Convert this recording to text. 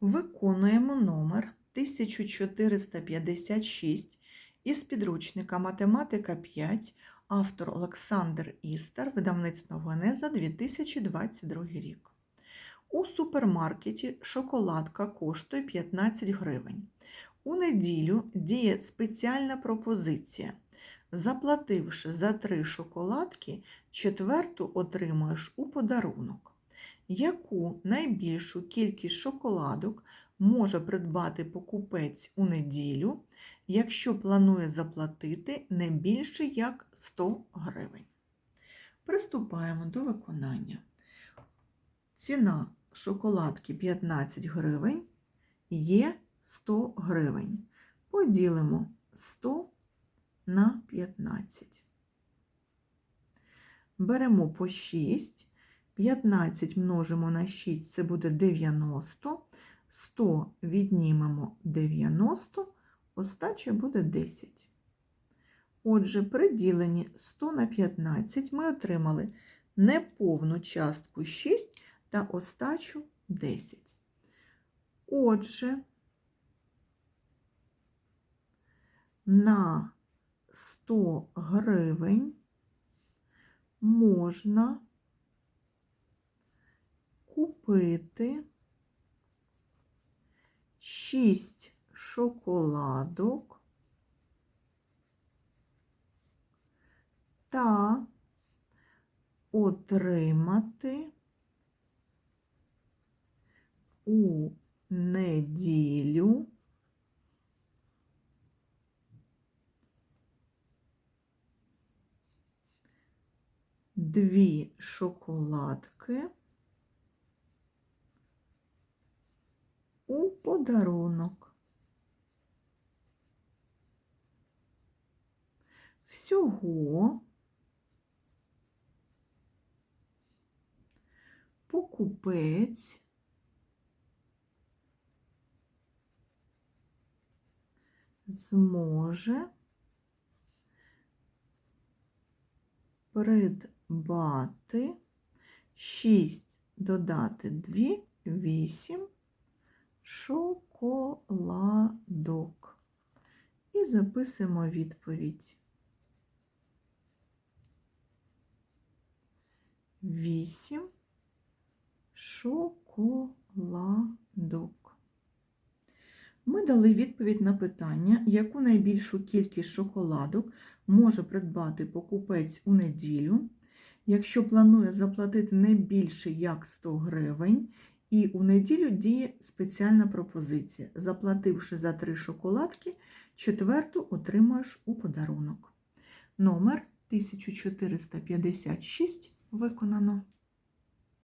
Виконуємо номер 1456 із підручника Математика 5, автор Олександр Істер, видавництво Венеза 2022 рік. У супермаркеті шоколадка коштує 15 гривень. У неділю діє спеціальна пропозиція. Заплативши за три шоколадки, четверту отримуєш у подарунок. Яку найбільшу кількість шоколадок може придбати покупець у неділю, якщо планує заплатити не більше як 100 гривень? Приступаємо до виконання. Ціна шоколадки 15 гривень є 100 гривень. Поділимо 100 на 15. Беремо по 6. 15 множимо на 6, це буде 90. 100 віднімемо 90, остача буде 10. Отже, при діленні 100 на 15 ми отримали неповну частку 6 та остачу 10. Отже, на 100 гривень можна купити 6 шоколадок та отримати у неділю дві шоколадки у подарунок. Всього покупець зможе придбати 6 додати 2 8 шоколадок. І записуємо відповідь. 8 шоколадок. Ми дали відповідь на питання, яку найбільшу кількість шоколадок може придбати покупець у неділю, якщо планує заплатити не більше як 100 гривень, і у неділю діє спеціальна пропозиція. Заплативши за три шоколадки, четверту отримаєш у подарунок. Номер 1456 виконано.